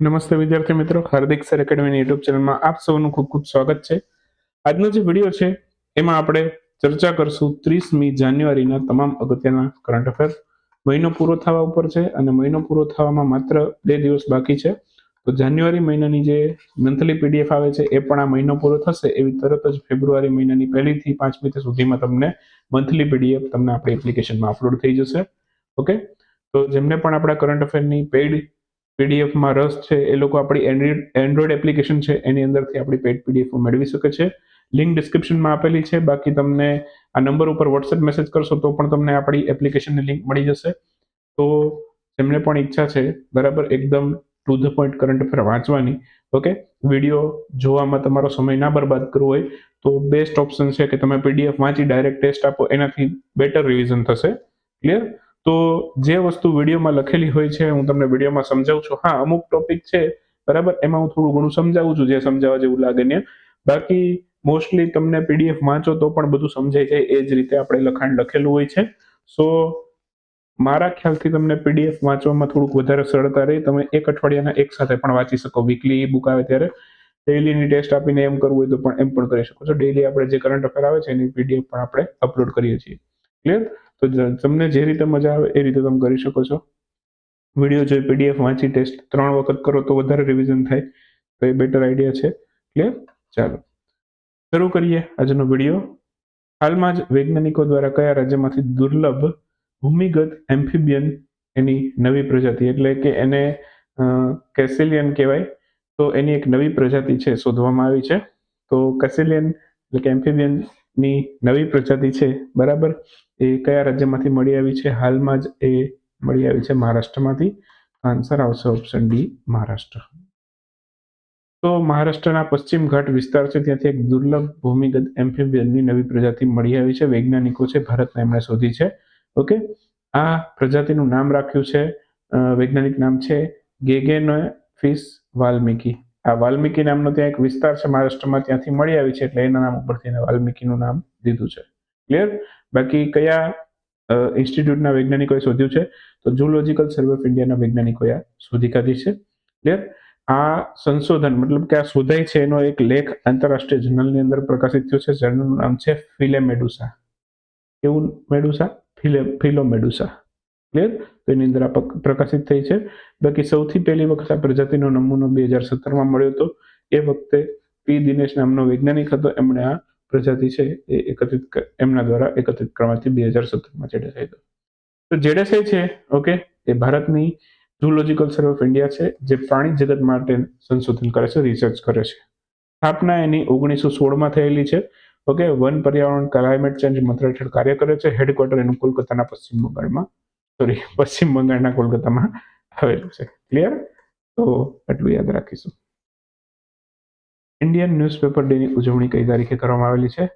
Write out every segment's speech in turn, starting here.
નમસ્તે વિદ્યાર્થી મિત્રો, હાર્દિક સર એકેડમીની યુટ્યુબ ચેનલમાં આપ સૌનું ખૂબ ખૂબ સ્વાગત છે. આજનો જે વીડિયો છે, એમાં આપણે ચર્ચા કરશું ત્રીસમી જાન્યુઆરીના તમામ અગત્યના કરંટ અફેર મહિનો પૂરો થવા ઉપર છે અને મહિનો પૂરો થવામાં માત્ર બે દિવસ બાકી છે. તો જાન્યુઆરી મહિનાની જે મંથલી પીડીએફ આવે છે, એ પણ આ મહિનો પૂરો થશે. એવી તરત જ ફેબ્રુઆરી મહિનાની પહેલીથી પાંચમી સુધીમાં તમને મંથલી પીડીએફ તમને આપણી એપ્લિકેશનમાં અપલોડ થઈ જશે. ઓકે તો જેમને પણ આપણા કરંટ અફેરની પેઇડ પીડીએફમાં રસ છે, એ લોકો આપણી એન્ડ્રોઈડ એન્ડ્રોઈડ એપ્લિકેશન છે, એની અંદરથી આપણી પેડ પીડીએફ મેળવી શકે છે. લિંક ડિસ્ક્રિપ્શનમાં આપેલી છે, બાકી તમને આ નંબર ઉપર વોટ્સએપ મેસેજ કરશો તો પણ તમને આપણી એપ્લિકેશનની લિંક મળી જશે. તો જેમને પણ ઈચ્છા છે, બરાબર, એકદમ to the point current affair વાંચવાની ઓકે વીડિયો જોવામાં તમારો સમય ના બરબાદ કરવો હોય, તો બેસ્ટ ઓપ્શન છે કે તમે પીડીએફ વાંચી ડાયરેક્ટ ટેસ્ટ આપો, એનાથી બેટર રિવિઝન થશે. ક્લિયર તો જે વસ્તુ વિડીયોમાં લખેલી હોય છે, હું તમને વિડીયોમાં સમજાવું છું. હા, અમુક ટોપિક છે, બરાબર? એમાં હું થોડું ઘણું સમજાવું છું, જે સમજાવવા જેવું લાગે ને. બાકી મોસ્ટલી તમને પીડીએફ વાંચો તો પણ બધું સમજાઈ જાય, એ જ રીતે આપણે લખાણ લખેલું હોય છે. સો મારા ખ્યાલથી તમને પીડીએફ વાંચવામાં થોડુંક વધારે સરળતા રહે. તમે એક અઠવાડિયાના એક સાથે પણ વાંચી શકો. વીકલી બુક આવે ત્યારે. ડેઈલીની ટેસ્ટ આપીને એમ કરવું હોય તો પણ એમ પણ કરી શકો છો. ડેઈલી આપણે જે કરંટ અફેર આવે છે, એની પીડીએફ પણ આપણે અપલોડ કરીએ છીએ. ક્લિયર તો તમને જે રીતે મજા આવે એ રીતે તમે કરી શકો છો. વીડિયો જોઈ પીડીએફ વાંચી ટેસ્ટ ત્રણ વખત કરો તો વધારે રિવિઝન થાય. તો એ બેટર આઈડિયા છે. ક્લિયર ચાલો. શરૂ કરીએ આજનો વીડિયો. હાલમાં જ વૈજ્ઞાનિકો દ્વારા કયા રાજ્યમાંથી દુર્લભ ભૂમિગત એમ્ફિબિયન એની નવી પ્રજાતિ, એટલે કે એને કેસેલિયન કહેવાય, તો એની એક નવી પ્રજાતિ છે શોધવામાં આવી છે. તો કેસેલિયન, એટલે કે એમ્ફિબિયનની નવી પ્રજાતિ છે, બરાબર? એ કયા રાજ્યમાંથી મળી આવી છે? હાલમાં જ એ મળી આવી છે મહારાષ્ટ્રમાંથી. આન્સર આવશે ઓપ્શન ડી મહારાષ્ટ્ર. તો મહારાષ્ટ્રના પશ્ચિમ ઘાટ વિસ્તાર છે, ત્યાંથી એક દુર્લભ ભૂમિગત એમ્ફિબિયનની નવી પ્રજાતિ મળી આવી છે. વૈજ્ઞાનિકો છે ભારતના એમણે શોધી છે. ઓકે? આ પ્રજાતિનું નામ રાખ્યું છે વૈજ્ઞાનિક નામ છે ગેગેનો ફિશ વાલ્મીકી. આ વાલ્મીકી નામનો ત્યાં એક વિસ્તાર છે મહારાષ્ટ્રમાં, ત્યાંથી મળી આવી છે એટલે એના નામ ઉપરથી એને વાલ્મીકીનું નામ દીધું છે. ક્લિયર બાકી કયા ઇન્સ્ટિટ્યૂટના વૈજ્ઞાનિકોએ શોધ્યું છે? તો જુલોજિકલ સર્વે ઓફ ઇન્ડિયાના વૈજ્ઞાનિકોએ શોધી કાઢી છે. ક્લિયર આ સંશોધન, મતલબ કે આ શોધાય છે એનો એક લેખ આંતરરાષ્ટ્રીય જર્નલની અંદર પ્રકાશિત થયો છે. જર્નલનું નામ છે ફિલે મેડુસા કેવું મેડુસા ફિલે ફિલો મેડુસા ક્લિયર તો એની અંદર આ પ્રકાશિત થઈ છે. બાકી સૌથી પહેલી વખત આ પ્રજાતિનો નમૂનો બે હજાર સત્તરમાં મળ્યો હતો. એ વખતે પી દિનેશ નામનો વૈજ્ઞાનિક હતો. એમણે આ પ્રજાતિ છે એ એકત્રિત એમના દ્વારા એકત્રિત કરવાથી બે હજાર સત્તરમાં જેડેસાઈ હતો તો જેડેસાઈ છે ઓકે? એ ભારતની ઝૂલોજિકલ સર્વે ઓફ ઇન્ડિયા છે, જે પ્રાણી જગત માટે સંશોધન કરે છે રિસર્ચ કરે છે. સ્થાપના એની ઓગણીસો સોળમાં થયેલી છે, ઓકે? વન પર્યાવરણ ક્લાઇમેટ ચેન્જ મંત્રાલય હેઠળ કાર્ય કરે છે. હેડક્વાર્ટર એનું કોલકાતાના પશ્ચિમ બંગાળમાં. સોરી પશ્ચિમ બંગાળના કોલકાતામાં આવેલું છે. ક્લિયર તો આટલું યાદ રાખીશું. ઇન્ડિયન ન્યૂઝપેપર ડેની ઉજવણી કઈ તારીખે કરવામાં આવેલી છે?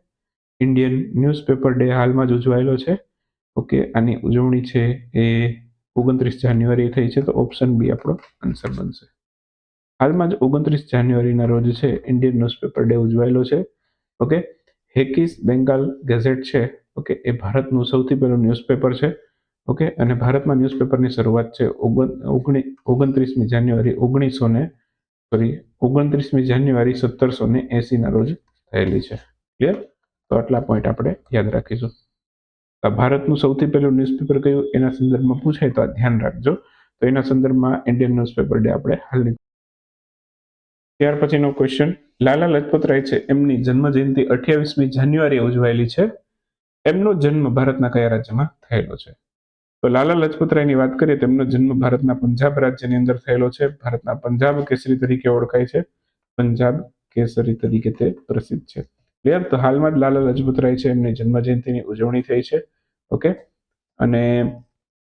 ઇન્ડિયન ન્યૂઝપેપર ડે હાલમાં જ ઉજવાયેલો છે. ઓકે આની ઉજવણી છે એ ઓગણત્રીસ જાન્યુઆરી થઈ છે, તો ઓપ્શન બી આપણો આન્સર બનશે. હાલમાં જ ઓગણત્રીસ જાન્યુઆરીના રોજ છે ઇન્ડિયન ન્યૂઝપેપર ડે ઉજવાયેલો છે. ઓકે હેકીસ બેંગાલ ગેઝેટ છે. ઓકે એ ભારતનું સૌથી પહેલું ન્યૂઝપેપર છે. ઓકે અને ભારતમાં ન્યૂઝપેપરની શરૂઆત છે ઓગણ ઓગણત્રીસમી જાન્યુઆરી ઓગણીસો ને સોરી ઓગણત્રીસમી જાન્યુઆરી સત્તરસો ને એંસીના રોજ થયેલી છે. ક્લિયર તો આટલા પોઈન્ટ આપણે યાદ રાખીશું. ભારતનું સૌથી પહેલું ન્યૂઝપેપર કયું? એના સંદર્ભમાં પૂછાય તો આ ધ્યાન રાખજો. તો એના સંદર્ભમાં ઇન્ડિયન ન્યૂઝપેપર ડે આપણે હાલની ત્યાર પછીનો ક્વેશ્ચન લાલા લજપત રાય છે, એમની જન્મ જયંતિ અઠ્યાવીસમી જાન્યુઆરી ઉજવાયેલી છે. એમનો જન્મ ભારતના કયા રાજ્યમાં થયેલો છે? તો લાલા લજપતરાયની વાત કરીએ, તેમનો જન્મ ભારતના પંજાબ રાજ્યની અંદર થયેલો છે. ભારતના પંજાબ કેસરી તરીકે ઓળખાય છે. પંજાબ કેસરી તરીકે તે પ્રસિદ્ધ છે. ક્લિયર? તો હાલમાં જ લાલા લજપતરાય છે. એમની જન્મ જયંતિની ઉજવણી થઈ છે. ઓકે? અને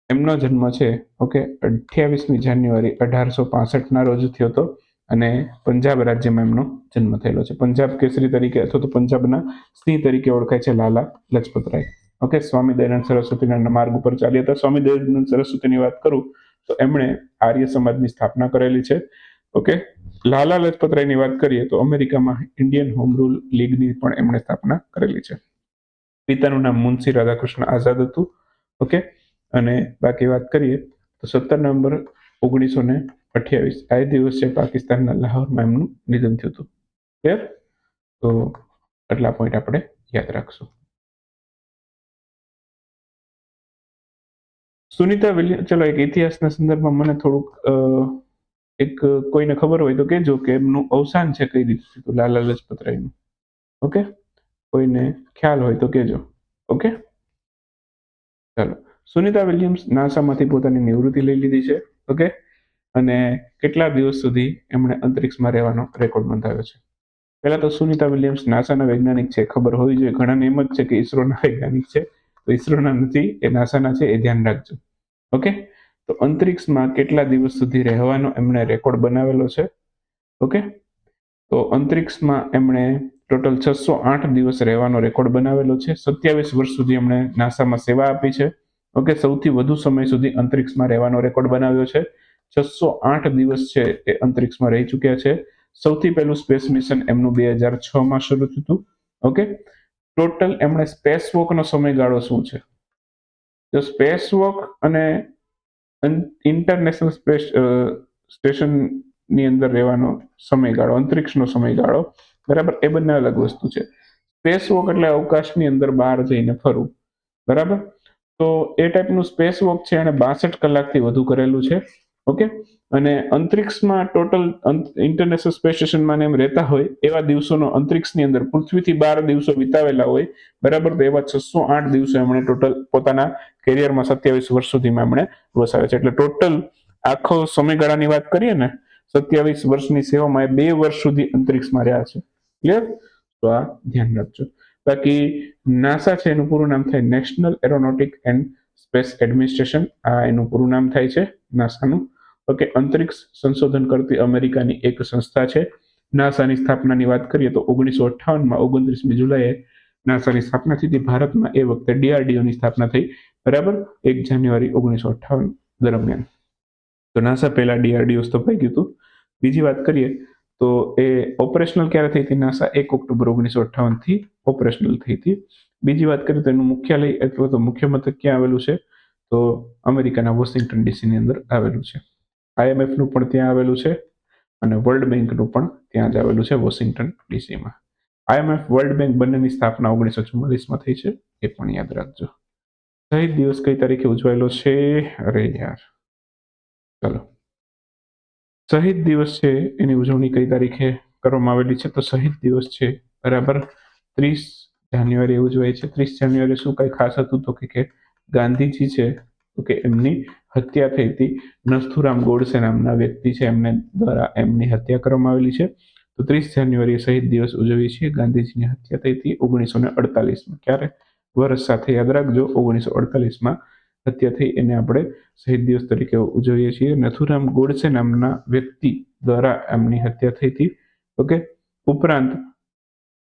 એમનો જન્મ છે, ઓકે, અઠ્યાવીસમી જાન્યુઆરી અઢારસો પાસઠના રોજ થયો હતો અને પંજાબ રાજ્યમાં એમનો જન્મ થયેલો છે. પંજાબ કેસરી તરીકે અથવા તો પંજાબના સિંહ તરીકે ઓળખાય છે લાલા લજપત રાય ઓકે સ્વામી દયાનંદ સરસ્વતીના માર્ગ ઉપર ચાલ્યા હતા સ્વામી દયાનંદ સરસ્વતીની વાત કરું, તો એમણે આર્ય સમાજની સ્થાપના કરેલી છે. ઓકે લાલા લજપતરાયની વાત કરીએ તો અમેરિકામાં ઇન્ડિયન હોમ રૂલ લીગની પણ એમણે સ્થાપના કરેલી છે. પિતાનું નામ મુનશી રાધાકૃષ્ણ આઝાદ હતું. ઓકે અને બાકી વાત કરીએ તો સત્તર નવેમ્બર ઓગણીસો ને અઠ્યાવીસ, આ દિવસે પાકિસ્તાનના લાહોરમાં એમનું નિધન થયું હતું. ક્લિયર તો આટલા પોઈન્ટ આપણે યાદ રાખશું. સુનિતા વિલિયમ, ચલો એક ઇતિહાસના સંદર્ભમાં મને થોડુંક એક કોઈને ખબર હોય તો કહેજો કે એમનું અવસાન છે કઈ રીતે થયું લાલા લજપત રાયનું. ઓકે? કોઈને ખ્યાલ હોય તો કહેજો. ઓકે? ચાલો. સુનિતા વિલિયમ્સ નાસામાંથી પોતાની નિવૃત્તિ લઈ લીધી છે, ઓકે? અને કેટલા દિવસ સુધી એમણે અંતરિક્ષમાં રહેવાનો રેકોર્ડ નોંધાવ્યો છે? પહેલા તો સુનિતા વિલિયમ્સ નાસાના વૈજ્ઞાનિક છે, ખબર હોવી જોઈએ. ઘણાને એમ જ છે કે ઇસરોના વૈજ્ઞાનિક છે. તો ઈસરોના નથી, એ નાસાના છે, એ ધ્યાન રાખજો. ઓકે તો અંતરિક્ષમાં કેટલા દિવસ સુધી રહેવાનો એમણે રેકોર્ડ બનાવેલો છે? ઓકે તો અંતરિક્ષમાં એમણે ટોટલ છસો આઠ દિવસ રહેવાનો રેકોર્ડ બનાવેલો છે. સત્યાવીસ વર્ષ સુધી એમણે નાસામાં સેવા આપી છે. ઓકે સૌથી વધુ સમય સુધી અંતરિક્ષમાં રહેવાનો રેકોર્ડ બનાવ્યો છે. છસો આઠ દિવસ છે એ અંતરિક્ષમાં રહી ચૂક્યા છે. સૌથી પહેલું સ્પેસ મિશન એમનું બે હજાર છ માં શરૂ થયું ઓકે ટોટલ એમણે સ્પેસ વોકનો સમયગાળો શું છે? તો સ્પેસ વોક અને ઇન્ટરનેશનલ સ્પેસ સ્ટેશનની અંદર રહેવાનો સમયગાળો, અંતરિક્ષનો સમયગાળો, બરાબર? એ બંને અલગ વસ્તુ છે. સ્પેસ વોક એટલે અવકાશની અંદર બહાર જઈને ફરવું. બરાબર? તો એ ટાઈપનું સ્પેસ વોક છે એને બાસઠ કલાકથી વધુ કરેલું છે. ઓકે? અને અંતરિક્ષમાં ટોટલ ઇન્ટરનેશનલ સ્પેસ સ્ટેશનમાં એમ રહેતા હોય, એવા દિવસોનો અંતરિક્ષની અંદર પૃથ્વીથી બાર દિવસો વિતાવેલા હોય, બરાબર તો એવા છસો આઠ દિવસો એમણે ટોટલ પોતાના કેરિયરમાં સત્યાવીસ વર્ષ સુધીમાં એમણે વસાવે છે. એટલે ટોટલ આખો સમયગાળાની વાત કરીએ ને, સત્યાવીસ વર્ષની સેવામાં એ બે વર્ષ સુધી અંતરિક્ષમાં રહ્યા છે. ક્લિયર તો આ ધ્યાન રાખજો. બાકી નાસા છે એનું પૂરું નામ થાય national aeronautic and space administration આ એનું પૂરું નામ થાય છે નાસાનું. ઓકે, અંતરિક્ષ સંશોધન કરતી અમેરિકાની એક સંસ્થા છે. નાસાની સ્થાપનાની વાત કરીએ તો ઓગણીસો અઠ્ઠાવનમાં ઓગણત્રીસમી જુલાઈએ નાસાની સ્થાપના થઈ હતી. ભારતમાં એ વખતે ડીઆરડીઓની સ્થાપના થઈ. બરાબર? એક જાન્યુઆરી ઓગણીસો અઠ્ઠાવન દરમિયાન. તો નાસા પહેલા ડીઆરડીઓ સ્થપાઈ ગયું હતું. બીજી વાત કરીએ તો એ ઓપરેશનલ ક્યારે થઈ હતી? નાસા એક ઓક્ટોબર ઓગણીસો અઠ્ઠાવનથી ઓપરેશનલ થઈ હતી. બીજી વાત કરીએ તો એનું મુખ્યાલય અથવા તો મુખ્ય મથક ક્યાં આવેલું છે? તો અમેરિકાના વોશિંગ્ટન ડીસીની અંદર આવેલું છે. IMF નું પણ ત્યાં આવેલું છે અને વર્લ્ડ બેંકનું પણ ત્યાં જ આવેલું છે વોશિંગ્ટન ડીસીમાં. આઈએમએફ વર્લ્ડ બેંક બંનેની સ્થાપના ઓગણીસો ચુમ્માલીસમાં થઈ છે, એ પણ યાદ રાખજો. શહીદ દિવસ કઈ તારીખે ઉજવાયેલો છે? અરે યાર. ચલો. શહીદ દિવસ છે, એની ઉજવણી કઈ તારીખે કરવામાં આવેલી છે? તો શહીદ દિવસ છે, બરાબર. ત્રીસ જાન્યુઆરી ઉજવાય છે. ત્રીસ જાન્યુઆરી શું કઈ ખાસ હતું તો કે ગાંધીજી છે કે એમની હત્યા થઈ હતી. નથુરામ ગોડસે નામના વ્યક્તિ છે. એમને દ્વારા એમની હત્યા કરવામાં આવેલી છે. તો ત્રીસ જાન્યુઆરી શહીદ દિવસ ઉજવીએ છીએ. ગાંધીજીની હત્યા થઈ હતી ઓગણીસો ને અડતાલીસમાં. ક્યારે? વર્ષ સાથે યાદ રાખજો. ઓગણીસો અડતાલીસમાં હત્યા થઈ એને આપણે શહીદ દિવસ તરીકે ઉજવીએ છીએ. નથુરામ ગોડસે નામના વ્યક્તિ દ્વારા એમની હત્યા થઈ હતી. ઓકે? ઉપરાંત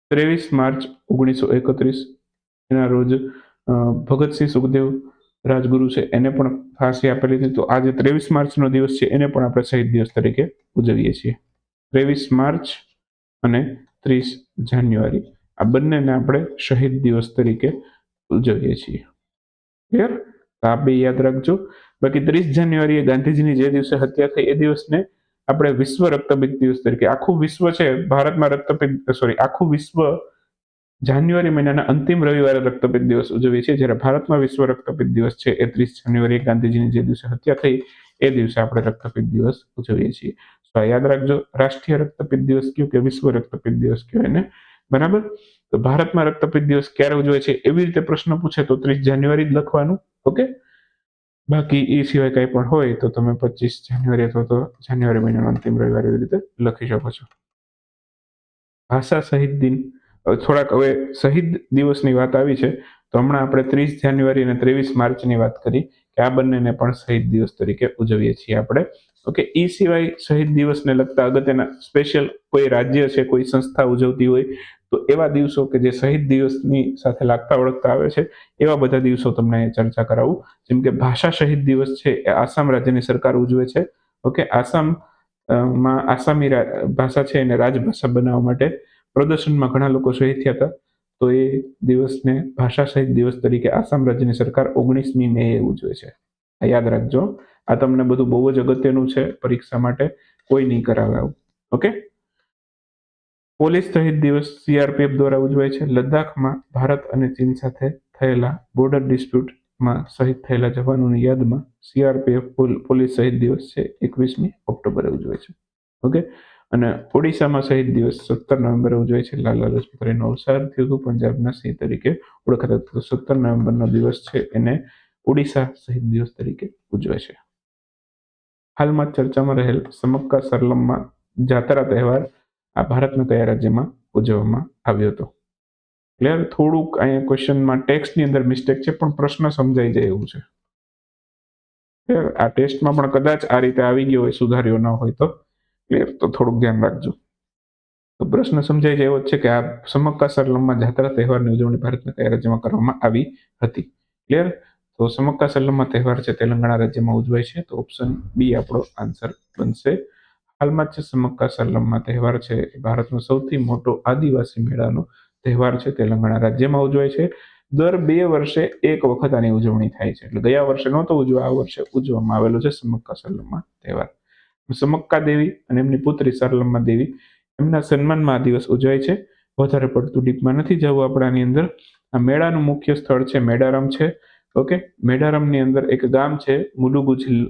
ત્રેવીસ માર્ચ ઓગણીસો એકત્રીસ એના રોજ ભગતસિંહ સુખદેવ રાજગુરુ છે, એને પણ ફાંસી આપેલી હતી. તો આજે ત્રેવીસ માર્ચનો દિવસ છે, એને પણ આપણે શહીદ દિવસ તરીકે ઉજવીએ છીએ. ત્રેવીસ માર્ચ અને ત્રીસ જાન્યુઆરી, આ બંનેને આપણે શહીદ દિવસ તરીકે ઉજવીએ છીએ. ક્લિયર તો આ બે યાદ રાખજો. બાકી ત્રીસ જાન્યુઆરીએ ગાંધીજીની જે દિવસે હત્યા થઈ, એ દિવસને આપણે વિશ્વ રક્તપિત દિવસ તરીકે, આખું વિશ્વ છે, ભારતમાં રક્તપિત સોરી આખું વિશ્વ જાન્યુઆરી મહિનાના અંતિમ રવિવારે રક્તપિત દિવસ ઉજવીએ છીએ. જ્યારે ભારતમાં વિશ્વ રક્તપિત દિવસ છે એ ત્રીસ જાન્યુઆરી ગાંધીજીની જે દિવસે હત્યા થઈ, એ દિવસે આપણે રક્તપિત દિવસ ઉજવીએ છીએ. તો યાદ રાખજો, રાષ્ટ્રીય રક્તપિત દિવસ કયો કે વિશ્વ રક્તપિત દિવસ કયો એને? બરાબર? તો ભારતમાં રક્તપિત દિવસ ક્યારે ઉજવે છે? એવી રીતે પ્રશ્ન પૂછે તો ત્રીસ જાન્યુઆરી જ લખવાનું, ઓકે? બાકી એ સિવાય કંઈ પણ હોય તો તમે પચીસ જાન્યુઆરી અથવા તો જાન્યુઆરી મહિનાનો અંતિમ રવિવાર એવી રીતે લખી શકો છો. ભાષા શહીદ દિન. થોડાક હવે શહીદ દિવસની વાત આવી છે, તો હમણાં આપણે ત્રીસ જાન્યુઆરી અને ત્રેવીસ માર્ચની વાત કરી કે આ બંનેને પણ શહીદ દિવસ તરીકે ઉજવીએ છીએ આપણે. ઓકે એ સિવાય શહીદ દિવસને લગતા અગત્યના સ્પેશિયલ કોઈ રાજ્ય છે, કોઈ સંસ્થા ઉજવતી હોય, તો એવા દિવસો કે જે શહીદ દિવસની સાથે લાગતા ઓળખતા આવે છે, એવા બધા દિવસો તમને ચર્ચા કરાવું. જેમ કે ભાષા શહીદ દિવસ છે, એ આસામ રાજ્યની સરકાર ઉજવે છે. ઓકે, આસામમાં આસામી ભાષા છે એને રાજભાષા બનાવવા માટે. પ્રદર્શનમાં ઘણા લોકો શહીદ થયા હતા. તો એ દિવસને ભાષા શહીદ દિવસ તરીકે આસામ રાજ્યની સરકાર ઓગણીસમી મે ઉજવે છે. આ યાદ રાખજો. આ તમને બધું બહુ જ અગત્યનું છે પરીક્ષા માટે. કોઈ નહીં કરાવે આવું. ઓકે? પોલીસ શહીદ દિવસ સીઆરપીએફ દ્વારા ઉજવાય છે. લદ્દાખમાં ભારત અને ચીન સાથે થયેલા બોર્ડર ડિસ્પ્યુટમાં શહીદ થયેલા જવાનોની યાદમાં સીઆરપીએફ પોલીસ શહીદ દિવસ છે એકવીસમી ઓક્ટોબરે ઉજવે છે. ઓકે? અને ઓડિશામાં શહીદ દિવસ સત્તર નવેમ્બરે ઉજવાય છે. લાલા લજપત રાયનું અવસાન થયું હતું. પંજાબના સિંહ તરીકે ઓળખાતા. તો સત્તર નવેમ્બરનો દિવસ છે. એને ઓડિશા શહીદ દિવસ તરીકે ઉજવે છે. હાલમાં ચર્ચામાં રહેલ સમક્કા સરલમમાં જાત્રા તહેવાર આ ભારતના કયા રાજ્યમાં ઉજવવામાં આવ્યો હતો? ક્લિયર થોડુંક અહીંયા ક્વેશ્ચનમાં ટેક્સ્ટની અંદર મિસ્ટેક છે, પણ પ્રશ્ન સમજાઈ જાય એવું છે. આ ટેસ્ટમાં પણ કદાચ આ રીતે આવી ગયો હોય, સુધાર્યો ન હોય તો. ક્લિયર તો થોડુંક ધ્યાન રાખજો. તો પ્રશ્ન સમજાય એવો છે કે આ સમક્કા સરલમમાં જાત્રા તહેવારની ઉજવણી ભારતના કયા રાજ્યમાં કરવામાં આવી હતી. ક્લિયર તો સમક્કા તહેવાર છે તેલંગાણા રાજ્યમાં ઉજવાય છે. તો ઓપ્શન બી આપણો આન્સર બનશે. હાલમાં જ સમક્કા સરલમમાં તહેવાર છે. એ ભારતનો સૌથી મોટો આદિવાસી મેળાનો તહેવાર છે. તેલંગાણા રાજ્યમાં ઉજવાય છે. દર બે વર્ષે એક વખત આની ઉજવણી થાય છે. એટલે ગયા વર્ષે નહોતો ઉજવા આ વર્ષે ઉજવવામાં આવેલો છે સમક્કા સરલમમાં તહેવાર. સમક્કા દેવી અને એમની પુત્રી સરલમ્મા દેવી એમના સન્માનમાં આ દિવસ ઉજવાય છે. વધારે પડતું ડીપમાં નથી જવું આપણે આની અંદર. આ મેળાનું મુખ્ય સ્થળ છે મેડારમ છે. ઓકે? મેડારમની અંદર એક ગામ છે મુલુગુ જિલ્લો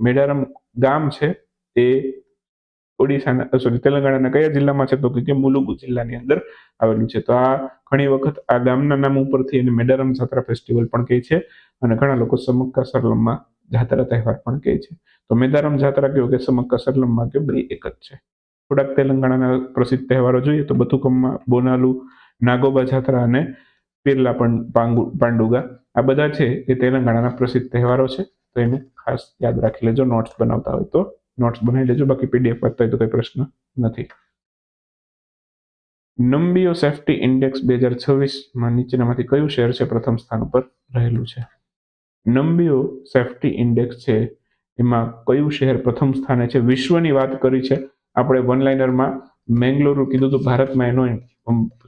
મેડારમ ગામ છે. એ ઓડિશાના સોરી તેલંગાણાના કયા જિલ્લામાં છે તો કે મુલુગુ જિલ્લાની અંદર આવેલું છે. તો આ ઘણી વખત આ ગામના નામ ઉપરથી એને મેડારમ જાત્રા ફેસ્ટિવલ પણ કહે છે. અને ઘણા લોકો સમક્કા સરલમમાં જાત્રા તહેવાર પણ કહે છે. તો મેદારમ જાત્રા કે સમક્કા સરલમમાં કયો બે એક જ છે. થોડાક તેલંગાણાના પ્રસિદ્ધ તહેવારો જોઈએ તો બતુકમમાં બોનાલુ, નાગોબા જાત્રા અને પિરલા પાંડુગા. આ બધા છે એ તેલંગાણાના પ્રસિદ્ધ તહેવારો છે. તો એને ખાસ યાદ રાખી લેજો નોટ્સ બનાવતા હોય તો. નોટ્સ બનાવી લેજો, બાકી પીડીએફ વાંચતા હોય તો કોઈ પ્રશ્ન નથી. નંબીઓ સેફ્ટી ઇન્ડેક્સ બે હજાર છવ્વીસમાં નીચેનામાંથી કયું શહેર છે પ્રથમ સ્થાન ઉપર રહેલું છે? નંબીઓ સેફ્ટી ઇન્ડેક્સ છે. એમાં કયું શહેર પ્રથમ સ્થાને છે વિશ્વની વાત કરી છે. આપણે વન લાઇનરમાં મેંગલોરુ કીધું તો ભારતમાં એનો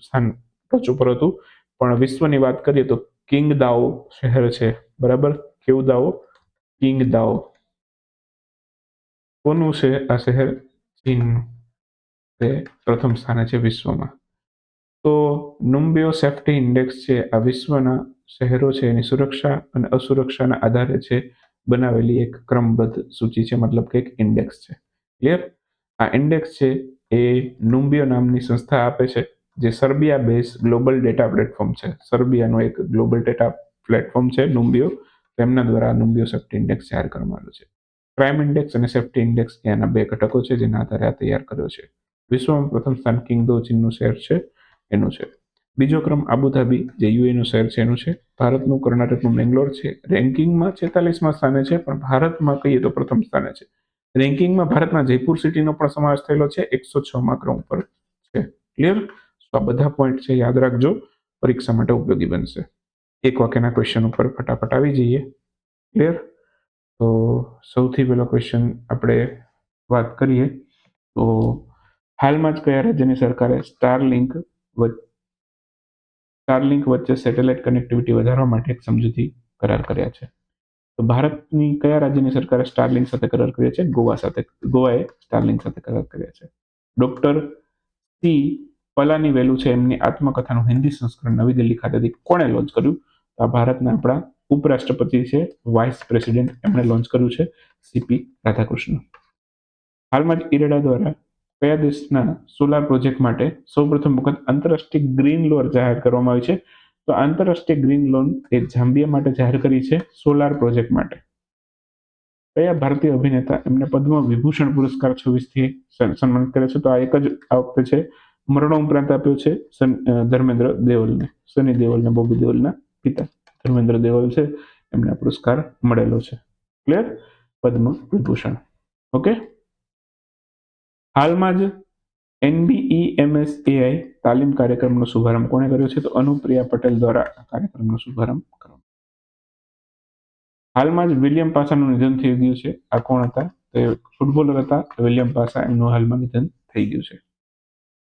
સ્થાન ટચ ઉપર હતું. પણ વિશ્વની વાત કરીએ તો કિંગ દાઓ શહેર છે. બરાબર? કેવું દાઓ કિંગ દાઓ કોનું છે આ શહેર? ચીનનું તે પ્રથમ સ્થાને છે વિશ્વમાં. તો નુમ્બિયો સેફ્ટી ઇન્ડેક્સ છે આ વિશ્વના શહેરો છે, એની સુરક્ષા અને અસુરક્ષાના આધારે છે, બનાવેલી એક ક્રમબદ્ધ સૂચિ છે, મતલબ કે એક ઇન્ડેક્સ છે. ક્લિયર આ ઇન્ડેક્સ છે, એ નુમ્બિયો નામની સંસ્થા આપે છે, જે Serbia base global data platform છે. સર્બિયાનો એક ગ્લોબલ ડેટા પ્લેટફોર્મ છે નુમ્બિયો તેમના દ્વારા નુમ્બિયો સેફ્ટી ઇન્ડેક્સ તૈયાર કરવામાં આવ્યો છે. ક્રાઇમ ઇન્ડેક્સ અને સેફ્ટી ઇન્ડેક્સ એના બે ઘટકો છે, જેના આધારે આ તૈયાર કર્યો છે. વિશ્વમાં પ્રથમ સ્થાન કિંગદો ચીનનું શહેર છે, એનું છે. બીજો ક્રમ આબુધાબી, જે યુએનું શહેર છે, એનું છે. ભારતનું કર્ણાટકનું બેંગ્લોર છે. રેન્કિંગમાં છેતાલીસમાં સ્થાને છે, પણ ભારતમાં કહીએ તો પ્રથમ સ્થાને છે. રેન્કિંગમાં ભારતના જયપુર સિટીનો પણ સમાવેશ થયેલો છે, એકસો છ માં ક્રમ પર છે. ક્લિયર આ બધા પોઈન્ટ છે, યાદ રાખજો. પરીક્ષા માટે ઉપયોગી બનશે. એક વાક્યના ક્વેશ્ચન ઉપર ફટાફટ આવી જઈએ. ક્લિયર તો સૌથી પહેલો ક્વેશ્ચન આપણે વાત કરીએ. તો હાલમાં જ કયા રાજ્યની સરકારે સ્ટારલિંક સ્ટારલિંક વચ્ચે સેટેલાઇટ કનેક્ટિવિટી વધારવા માટે એક સમજૂતી કરાર કર્યા છે. તો ભારતની કયા રાજ્યની સરકારે સ્ટારલિંક સાથે કરાર કર્યા છે? ગોવા સાથે. ગોવાએ સ્ટારલિંક સાથે કરાર કર્યા છે. ડોક્ટર સી પલાની વેલુ છે. એમની આત્મકથાનું હિન્દી સંસ્કરણ નવી દિલ્હી ખાતેથી કોણે લોન્ચ કર્યું? આ ભારતના આપણા ઉપરાષ્ટ્રપતિ છે વાઇસ પ્રેસિડેન્ટ એમણે લોન્ચ કર્યું છે સીપી રાધાકૃષ્ણ. હાલમાં જ ઈરેડા દ્વારા કયા દેશના સોલાર પ્રોજેક્ટ માટે સૌપ્રથમ વખત આંતરરાષ્ટ્રીય ગ્રીન લોન જાહેર કરવામાં આવી છે? તો આંતરરાષ્ટ્રીય ગ્રીન લોન એ ઝામ્બિયા માટે જાહેર કરી છે સોલાર પ્રોજેક્ટ માટે. કયા ભારતીય અભિનેતા એમને પદ્મ વિભૂષણ પુરસ્કાર છવ્વીસથી સન્માનિત કરે છે? તો આ એક જ આ વખતે છે મરણોપરાંત આપ્યો છે ધર્મેન્દ્ર દેવલને, સની દેવલને, બોબી દેવલના પિતા. ધર્મેન્દ્ર દેવલ છે, એમને પુરસ્કાર મળેલો છે. ક્લિયર? પદ્મ વિભૂષણ. ઓકે? હાલમાં જ એનબીઈએમએસ એઆઈ તાલીમ કાર્યક્રમનો શુભારંભ કોણે કર્યો છે? તો અનુપ્રિયા પટેલ દ્વારા કાર્યક્રમનો શુભારંભ કરવામાં હાલમાં જ વિલિયમ પાસાનું નિધન થઈ ગયું છે. આ કોણ હતા? તે ફૂટબોલર હતા. વિલિયમ પાસા એમનું હાલમાં નિધન થઈ ગયું છે.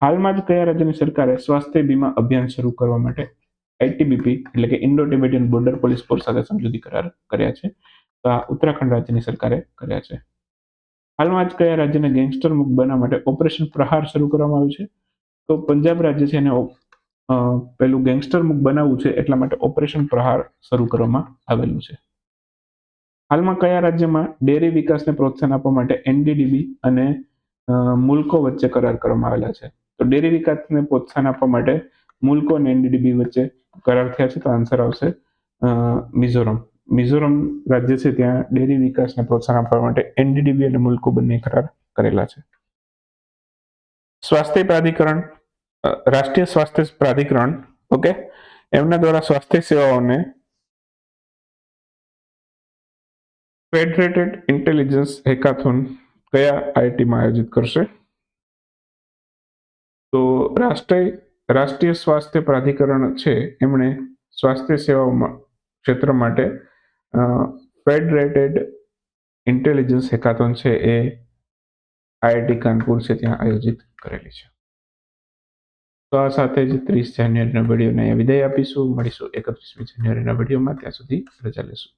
હાલમાં જ કયા રાજ્યની સરકારે સ્વાસ્થ્ય બીમા અભિયાન શરૂ કરવા માટે આઈટીબીપી એટલે કે Indo Tibetan border police force સાથે સમજૂતી કરાર કર્યા છે? તો આ ઉત્તરાખંડ રાજ્યની સરકારે કર્યા છે. હાલમાં જ કયા રાજ્યને ગેંગસ્ટર મુક્ત બનાવવા માટે ઓપરેશન પ્રહાર શરૂ કરવામાં આવ્યું છે? તો પંજાબ રાજ્ય છે એને પેલું ગેંગસ્ટર મુક્ત બનાવવું છે એટલા માટે ઓપરેશન પ્રહાર શરૂ કરવામાં આવેલું છે. હાલમાં કયા રાજ્યમાં ડેરી વિકાસને પ્રોત્સાહન આપવા માટે એનડીડીબી અને મુલ્કો વચ્ચે કરાર કરવામાં આવેલા છે? તો ડેરી વિકાસને પ્રોત્સાહન આપવા માટે મુલકો અને એનડીડીબી વચ્ચે કરાર થયા છે તો આન્સર આવશે મિઝોરમ. મિઝોરમ રાજ્ય છે ત્યાં ડેરી વિકાસને પ્રોત્સાહન આપવા માટે એનડીડીબી અને મુલ્કો બંને કરાર કરેલા છે. સ્વાસ્થ્ય પ્રાધિકરણ રાષ્ટ્રીય સ્વાસ્થ્ય પ્રાધિકરણ, ઓકે? એમના દ્વારા સ્વાસ્થ્ય સેવાઓને ફેડરેટેડ ઇન્ટેલિજન્સ હેકાથોન કયા આઈઆઈટીમાં આયોજિત કરશે? તો રાષ્ટ્રીય રાષ્ટ્રીય સ્વાસ્થ્ય પ્રાધિકરણ છે, એમણે સ્વાસ્થ્ય સેવાઓમાં ક્ષેત્ર માટે ફેડરેટેડ ઇન્ટેલિજન્સ હેકાથોન છે એ આઈઆઈટી કાનપુર છે ત્યાં આયોજિત કરેલી છે. તો આ સાથે જ ત્રીસ જાન્યુઆરીના વિડીયોને વિદાય આપીશું. મળીશું એકત્રીસમી જાન્યુઆરીના વિડીયોમાં. ત્યાં સુધી રજા લેશું.